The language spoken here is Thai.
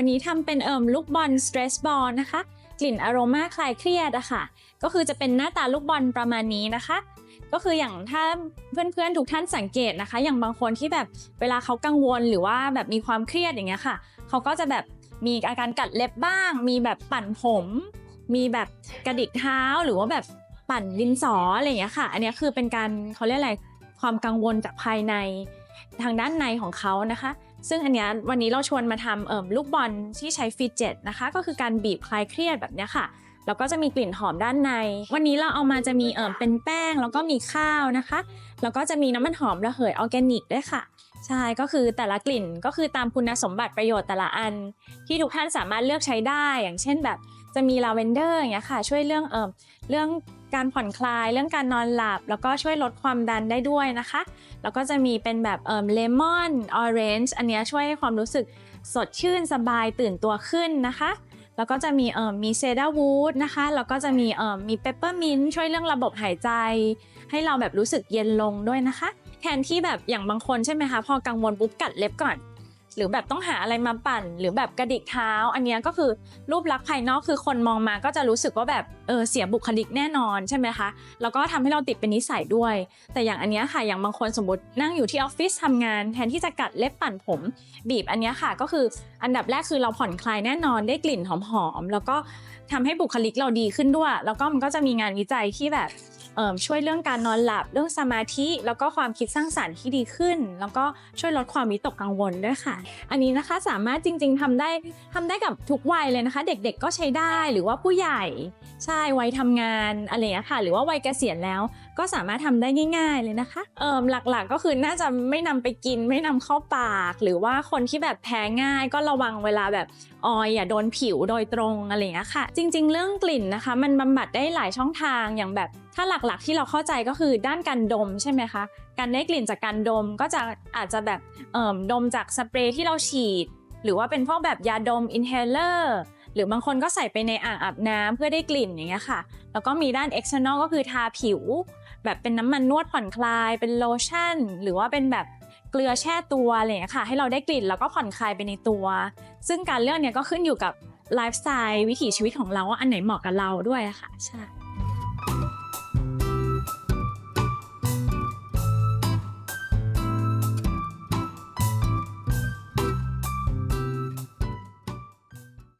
วันนี้ทำเป็นเอิมลูกบอลสเตรสบอลนะคะ กลิ่นอโรมาคลายเครียดอะค่ะ ก็คือจะเป็นหน้าตาลูกบอลประมาณนี้นะคะ ก็คืออย่างถ้าเพื่อนๆทุกท่านสังเกตนะคะ อย่างบางคนที่แบบเวลาเขากังวลหรือว่าแบบมีความเครียดอย่างเงี้ยค่ะ เขาก็จะแบบมีอาการกัดเล็บบ้าง มีแบบปั่นผม มีแบบกระดิกเท้าหรือว่าแบบปั่นดินสออะไรอย่างเงี้ยค่ะ อันนี้คือเป็นการเขาเรียกอะไรความกังวลจากภายใน ทางด้านในของเขานะคะ ซึ่งอันนี้วันนี้เราชวนมาทำเอ่มลูกบอลที่ใช้ฟิตเจ็ตนะคะ ก็คือการบีบคลายเครียดแบบนี้ค่ะแล้วก็จะมีกลิ่นหอมด้านใน วันนี้เราเอามาจะมีเอ่มเป็นแป้ง แล้วก็มีข้าวนะคะ แล้วก็จะมีน้ำมันหอมระเหยออร์แกนิกด้วยค่ะ ใช่ ก็คือแต่ละกลิ่นก็คือตามคุณสมบัติประโยชน์แต่ละอัน ที่ทุกท่านสามารถเลือกใช้ได้ อย่างเช่นแบบ จะมีลาเวนเดอร์อย่างเงี้ยค่ะ ช่วยเรื่องเอ่มเรื่องการผ่อนคลาย เรื่องการนอนหลับ แล้วก็ช่วยลดความดันได้ด้วยนะคะ แล้วก็จะมีเป็นแบบเอ่มเลมอนออเรนจ์อันเนี้ยช่วยให้ความรู้สึกสดชื่นสบายตื่นตัวขึ้นนะคะแล้วก็จะมีเอ่อมีเซดาวูดนะคะ แล้วก็จะมีเอ่อมีเปปเปอร์มินต์ช่วยเรื่องระบบหายใจ ให้เราแบบรู้สึกเย็นลงด้วยนะคะ แทนที่แบบอย่างบางคนใช่ไหมคะ พอกังวลปุ๊บกัดเล็บก่อน หรือแบบต้องหาอะไรมาปั่น หรือแบบกระดิกเท้า อันนี้ก็คือรูปลักษณ์ภายนอกคือคนมองมาก็จะรู้สึกว่าแบบเออเสียบุคลิกแน่นอนใช่ไหมคะแล้วก็ทำให้เราติดเป็นนิสัยด้วย แต่อย่างอันนี้ค่ะอย่างบางคนสมมตินั่งอยู่ที่ออฟฟิศทำงานแทนที่จะกัดเล็บปั่นผม บีบอันนี้ค่ะก็คืออันดับแรกคือเราผ่อนคลายแน่นอนได้กลิ่นหอมๆแล้วก็ทำให้บุคลิกเราดีขึ้นด้วย แล้วก็มันก็จะมีงานวิจัยที่แบบ ช่วยเรื่องการนอนหลับเรื่องสมาธิ แล้วก็ความคิดสร้างสรรค์ที่ดีขึ้น แล้วก็ช่วยลดความวิตกกังวลด้วยค่ะ อันนี้นะคะสามารถจริง ๆทำได้ทำได้กับทุกวัยเลยนะคะ เด็กๆก็ใช้ได้หรือว่าผู้ใหญ่ใช่วัยทำงานอะไรอย่างนี้ค่ะ หรือว่าวัยเกษียณแล้ว ก็สามารถทำได้ง่าย ๆเลยนะคะเอ่มหลักๆก็คือน่าจะไม่นำไปกินไม่นำเข้าปาก หรือว่าคนที่แบบแพ้ง่าย ก็ระวังเวลาแบบออยอย่าโดนผิวโดยตรงอะไรอย่างเงี้ยค่ะ จริง ๆ เรื่องกลิ่นนะคะ มันบำบัดได้หลายช่องทางอย่างแบบถ้าหลักๆที่เราเข้าใจก็คือด้านการดมใช่ไหมคะการได้กลิ่นจากการดมก็จะอาจจะแบบเอ่มดมจากสเปรย์ที่เราฉีด หรือว่าเป็นพวกแบบยาดมอินเฮเลอร์หรือบางคนก็ใส่ไปในอ่างอาบน้ำเพื่อได้กลิ่นอย่างเงี้ยค่ะ แล้วก็มีด้าน external ก็คือทาผิว แบบเป็นน้ำมันนวดผ่อนคลาย เป็นโลชั่น หรือว่าเป็นแบบเกลือแช่ตัวอะไรอย่างเงี้ยค่ะ ให้เราได้กลิ่นแล้วก็ผ่อนคลายไปในตัว ซึ่งการเลือกเนี่ยก็ขึ้นอยู่กับไลฟ์สไตล์วิถีชีวิตของเราว่าอันไหนเหมาะกับเราด้วยอะค่ะใช่